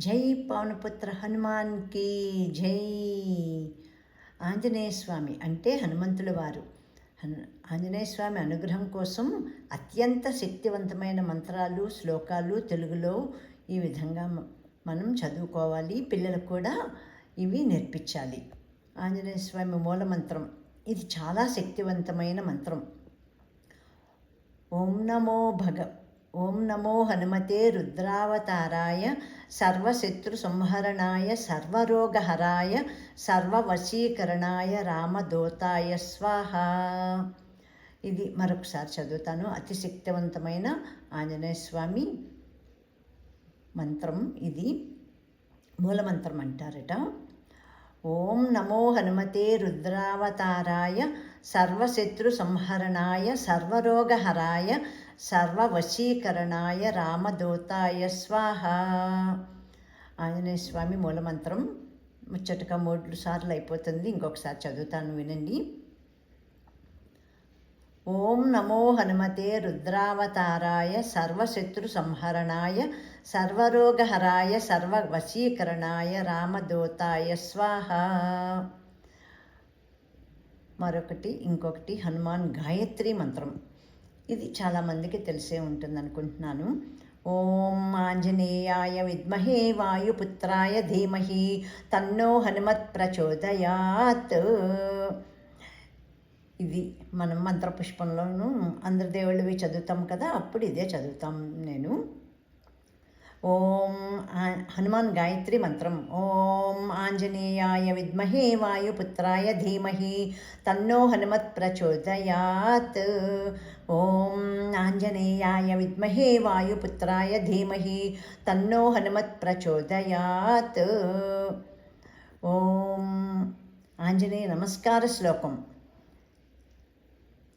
జై పవనపుత్ర హనుమాన్కి జై. ఆంజనేయ స్వామి అంటే హనుమంతుల వారు. ఆంజనేయ స్వామి అనుగ్రహం కోసం అత్యంత శక్తివంతమైన మంత్రాలు శ్లోకాలు తెలుగులో ఈ విధంగా మనం చదువుకోవాలి. పిల్లలకు కూడా ఇవి నేర్పించాలి. ఆంజనేయ స్వామి మూల మంత్రం ఇది చాలా శక్తివంతమైన మంత్రం. ఓం నమో భగ ఓం నమో హనుమతే రుద్రావతారాయ సర్వశత్రు సంహరణాయ సర్వరోగహరాయ సర్వవశీకరణాయ రామదూతాయ స్వాహ. ఇది మరొకసారి చదువుతాను. అతి శక్తివంతమైన ఆంజనేయ స్వామి మంత్రం ఇది. మూలమంత్రం అంటారట. ఓం నమో హనుమతే రుద్రావతారాయ సర్వశత్రు సంహరణాయ సర్వరోగహరాయ సర్వవశీకరణాయ రామదూతాయ స్వాహ. ఆంజనేయ స్వామి మూలమంత్రం. ముచ్చటగా మూడు సార్లు అయిపోతుంది. ఇంకొకసారి చదువుతాను వినండి. ఓం నమో హనుమతే రుద్రావతారాయ సర్వశత్రు సంహరణాయ సర్వరోగహరాయ సర్వవశీకరణాయ రామదూతాయ స్వాహ. మరొకటి ఇంకొకటి హనుమాన్ గాయత్రి మంత్రం. ఇది చాలామందికి తెలిసే ఉంటుంది అనుకుంటున్నాను ఓం ఆంజనేయాయ విద్మహే వాయుపుత్రాయ ధీమహి తన్నో హనుమత్ ప్రచోదయాత్. ఇది మనం మంత్రపుష్పంలోనూ అందరి దేవుళ్ళవి చదువుతాం కదా అప్పుడు ఇదే చదువుతాం నేను. ఓం హనుమాన్ గాయత్రి మంత్రం. ఓం ఆంజనేయాయ విద్మహే వాయుపుత్రాయ ధీమహి తన్నో హనుమత్ ప్రచోదయాత్. ఓం ఆంజనేయాయ విద్మహే వాయుపుత్రాయ ధీమహి తన్నో హనుమత్ ప్రచోదయాత్. ఓం ఆంజనేయ నమస్కార శ్లోకం.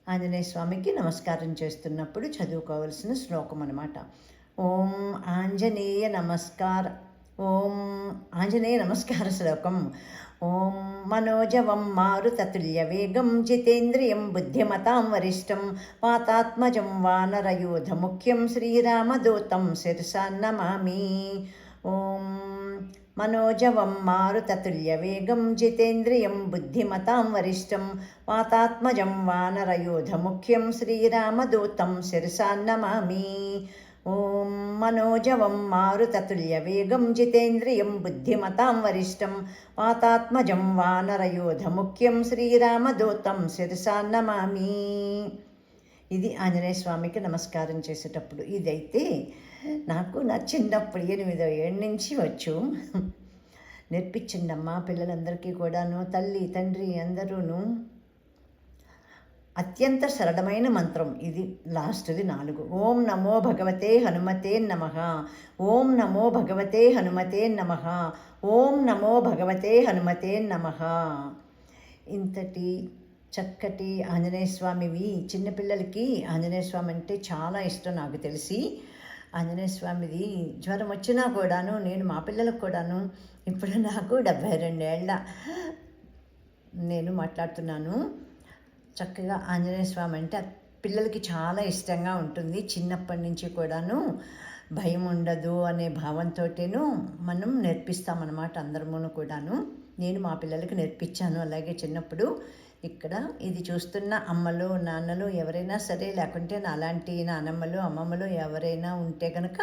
ఆంజనేయ స్వామికి నమస్కారం చేస్తున్నప్పుడు చదువుకోవలసిన శ్లోకం అనమాట ఓం ఆంజనేయ నమస్కార ఓం ఆంజనేయ నమస్కార శ్లోకం. ఓం మనోజవం మారుతతుల్య వేగం జితేంద్రియం బుద్ధిమతాం వరిష్టం పాతాత్మజం వానరయోధ ముఖ్యం శ్రీరామదూతం శిరసా నమామి. ఓం మనోజవం మారుతతుల్య వేగం జితేంద్రియం బుద్ధిమతాం వరిష్టం వాతాత్మజం వానరయోధముఖ్యం శ్రీరామదూతం శిరసా నమామి. ఓం మనోజవం మారుతతుల్యవేగం జితేంద్రియం బుద్ధిమతాం వరిష్టం వాతాత్మజం వానరయోధముఖ్యం శ్రీరామదూతం శిరసాన్నమామి ఇది ఆంజనేయ స్వామికి నమస్కారం చేసేటప్పుడు. ఇదైతే నాకు నా చిన్నప్పుడు ఎనిమిదో ఏడు నుంచి వచ్చు. నేర్పించిండమ్మా పిల్లలందరికీ కూడాను తల్లి తండ్రి అందరూను. అత్యంత సరళమైన మంత్రం. ఇది లాస్ట్ది నాలుగు. ఓం నమో భగవతే హనుమతే నమ. ఓం నమో భగవతే హనుమతే నమ. ఓం నమో భగవతే హనుమతే నమ. ఇంతటి చక్కటి ఆంజనేయ స్వామివి చిన్నపిల్లలకి ఆంజనేయ స్వామి అంటే చాలా ఇష్టం నాకు తెలిసి. ఆంజనేయ స్వామిది జ్వరం వచ్చినా కూడాను నేను మా పిల్లలకు కూడాను ఇప్పుడు నాకు డెబ్భై రెండేళ్ళ నేను మాట్లాడుతున్నాను. చక్కగా ఆంజనేయ స్వామి అంటే పిల్లలకి చాలా ఇష్టంగా ఉంటుంది. చిన్నప్పటి నుంచి కూడాను భయం ఉండదు అనే భావంతోటేను మనం నేర్పిస్తామన్నమాట అందరమును కూడాను. నేను మా పిల్లలకి నేర్పించాను అలాగే చిన్నప్పుడు. ఇక్కడ ఇది చూస్తున్న అమ్మలు నాన్నలు ఎవరైనా సరే లేకుంటే నా అలాంటి నానమ్మలు అమ్మమ్మలు ఎవరైనా ఉంటే కనుక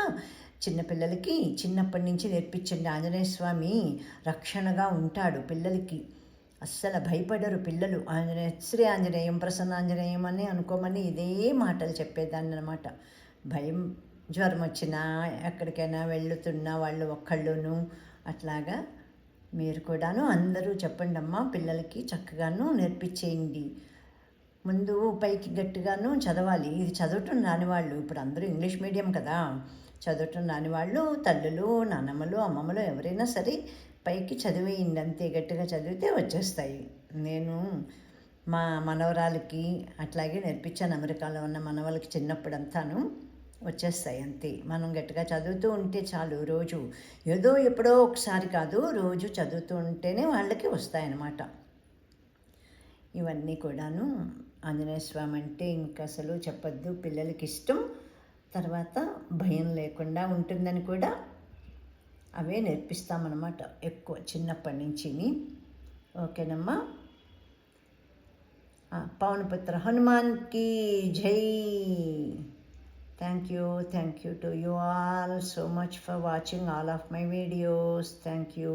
చిన్నపిల్లలకి చిన్నప్పటి నుంచి నేర్పించండి. ఆంజనేయ స్వామి రక్షణగా ఉంటాడు పిల్లలకి. అస్సలు భయపడరు పిల్లలు. ఆంజనేయ శ్రీ ఆంజనేయం ప్రసన్నాంజనేయం అని అనుకోమని ఇదే మాటలు చెప్పేదాన్ని అనమాట భయం జ్వరం వచ్చినా ఎక్కడికైనా వెళ్తున్నా వాళ్ళు ఒక్కళ్ళును అట్లాగా మీరు కూడాను అందరూ చెప్పండి అమ్మా పిల్లలకి చక్కగాను నేర్పించేయండి. ముందు పైకి గట్టిగాను చదవాలి. ఇది చదవటం రాని వాళ్ళు. ఇప్పుడు అందరూ ఇంగ్లీష్ మీడియం కదా. చదవటం రాని వాళ్ళు తల్లులు నానమ్మలు అమ్మమ్మలు ఎవరైనా సరే పైకి చదివేయండి అంతే గట్టిగా చదివితే వచ్చేస్తాయి. నేను మా మనవరాలకి అట్లాగే నేర్పించాను. అమెరికాలో ఉన్న మనవాళ్ళకి చిన్నప్పుడు అంతాను వచ్చేస్తాయి అంతే. మనం గట్టిగా చదువుతూ ఉంటే చాలు రోజు. ఏదో ఎప్పుడో ఒకసారి కాదు రోజు చదువుతూ ఉంటేనే వాళ్ళకి వస్తాయన్నమాట. ఇవన్నీ కూడాను ఆంజనేయ స్వామి అంటే ఇంకా అసలు చెప్పొద్దు. పిల్లలకి ఇష్టం. తర్వాత భయం లేకుండా ఉంటుందని కూడా అవే నేర్పిస్తామన్నమాట ఎక్కువ చిన్నప్పటి నుంచి ఓకేనమ్మా? పవనపుత్ర హనుమాన్కి జై. Thank you thank you to you all so much for watching all of my videos thank you